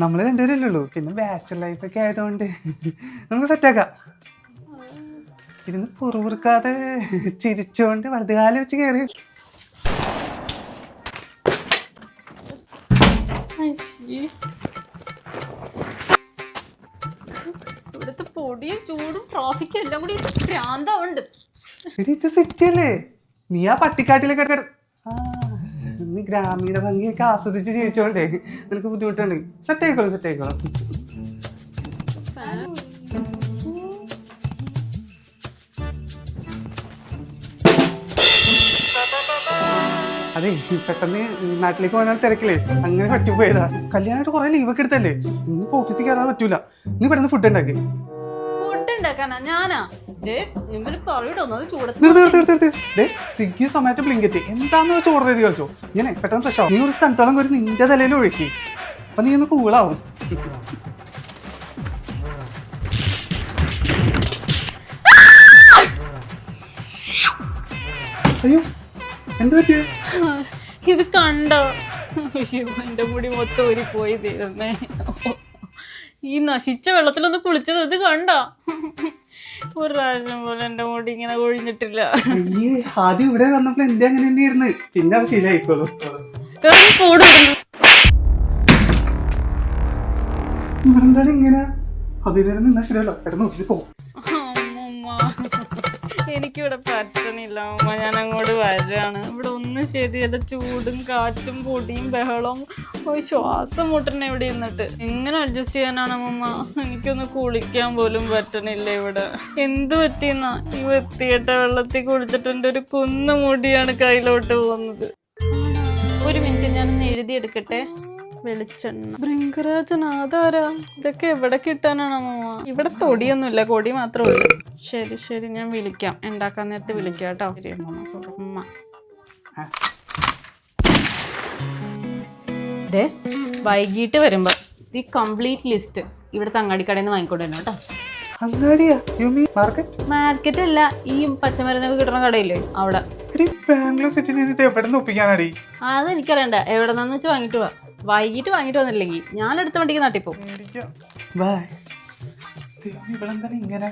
നമ്മൾ രണ്ടുപേരല്ലേ ഉള്ളൂ. പിന്നെ ബാച്ചലർ ലൈഫ് ഒക്കെ ആയതുകൊണ്ട് നമുക്ക് സെറ്റാക്കാം ഇരുന്ന് പുറവുറുക്കാതെ ചിരിച്ചുകൊണ്ട് വലതുകാലം വെച്ച് കയറി. ഇവിടുത്തെ പൊടിയും ചൂടും ട്രാഫിക്കും എല്ലാം കൂടി ഭ്രാന്തമുണ്ട് ഇത് സിറ്റി അല്ലേ? നീ ആ പട്ടിക്കാട്ടിലൊക്കെ നീ ഗ്രാമീണ ഭംഗിയൊക്കെ ആസ്വദിച്ച് ജീവിച്ചോണ്ടേ. നിനക്ക് ബുദ്ധിമുട്ടുണ്ട്. സെറ്റ് ആയിക്കോളും സെറ്റ് അതെ പെട്ടെന്ന് നാട്ടിലേക്ക് പോകാൻ തിരക്കില്ലേ അങ്ങനെ പറ്റിപ്പോയതാ. കല്യാണമായിട്ട് കുറെ ലീവൊക്കെ എടുത്തല്ലേ? ഇന്നിപ്പോ ഓഫീസിൽ കയറാൻ പറ്റൂല. നീ പെട്ടെന്ന് ഫുഡ് ഉണ്ടാക്കി. ഉണ്ടാക്കാനാ ഞാനാ? ഇവർ അത് ചൂടത്ത് സ്വിഗ്ഗി സൊമാറ്റോ ബ്ലിങ്കറ്റ് എന്താന്ന് വെച്ചാൽ ഓർഡർ ചെയ്ത് കളിച്ചോ? ഞാൻ പെട്ടെന്ന് ഫ്രഷ് ആവും. നീ ഒരു സ്ഥലത്തോളം ഒരു നിന്റെ തലയിൽ ഒഴുക്കി. അപ്പൊ നീ ഒന്ന് കൂളാവും അയ്യോ എന്ത് പറ്റിയ? ഇത് കണ്ടോ? എന്റെ മുടി മൊത്തം ഒരു പോയി തീർന്നേ ഈ നശിച്ച വെള്ളത്തിലൊന്ന് കുളിച്ചത് ഇത് കണ്ട? ഒരു പ്രാവശ്യം പോലെ എന്റെ മുടി ഇങ്ങനെ കൊഴിഞ്ഞിട്ടില്ല. ഈ ആദ്യം ഇവിടെ വന്നപ്പോൾ എന്റെ അങ്ങനെ തന്നെയായിരുന്നു. പിന്നെ അത് ശരിയായിക്കോളൂ. കൂടുന്നു ഇവിടെ എന്താണ് ഇങ്ങനെ. അതിൽ ശരിയല്ലോ ശരിയല്ല. പെട്ടെന്ന് ഓഫീസിൽ പോകും എനിക്കിവിടെ പറ്റണില്ല അമ്മ ഞാൻ അങ്ങോട്ട് വരാണ്. ഇവിടെ ഒന്നും ശരിയല്ല. ചൂടും കാറ്റും പൊടിയും ബഹളവും. ശ്വാസം മുട്ടണ ഇവിടെ ഇരുന്നിട്ട്. എങ്ങനെ അഡ്ജസ്റ്റ് ചെയ്യാനാണ് അമ്മ എനിക്കൊന്ന് കുളിക്കാൻ പോലും പറ്റണില്ല ഇവിടെ. എന്ത് പറ്റിയെന്നാ? ഈ വൃത്തിയിട്ട വെള്ളത്തിൽ കുളിച്ചിട്ട് എന്റെ ഒരു കുന്നു മുടിയാണ് കയ്യിലോട്ട് പോകുന്നത്. ഒരു മിനിറ്റ് ഞാനൊന്ന് എഴുതിയെടുക്കട്ടെ? വെളിച്ചെണ്ണ ഭൃങ്കരാജൻ ആധാരാ ഇതൊക്കെ എവിടെ കിട്ടാനാണ് അമ്മ ഇവിടെ തൊടിയൊന്നുമില്ല കൊടി മാത്രമേ ഉള്ളൂ. ശരി ശരി ഞാൻ വിളിക്കാം. ഉണ്ടാക്കാൻ നേരത്തെ വിളിക്കാം കേട്ടോ. ശരി അമ്മ അമ്മ ദേ വൈകിട്ട് വരുമ്പോ ഈ കംപ്ലീറ്റ് ലിസ്റ്റ് ഇവിടുത്തെ അങ്ങാടിക്കടയിൽ നിന്ന് വാങ്ങിക്കൊണ്ട് വരണം കേട്ടോ. അങ്ങാടിയാ? യു മീ മാർക്കറ്റ് മാർക്കറ്റ് അല്ല ഈ പച്ചമരുന്നൊക്കെ കിട്ടുന്ന കടയില്ലേ? അവിടെ. എടി ബാംഗ്ലൂർ സിറ്റി നീ ഇത് എവിടെ നിന്ന് ഒപ്പിക്കാനാടി? അതെനിക്കറിയണ്ട. എവിടെ നിന്ന് വെച്ച് വാങ്ങിട്ട് വാ. വൈകിട്ട് വാങ്ങിട്ട് വന്നില്ലെങ്കിൽ ഞാൻ എടുത്ത വണ്ടിക്ക് നാട്ടിപ്പോ ബൈ ഇവളെന്താണ് ഇങ്ങനെ.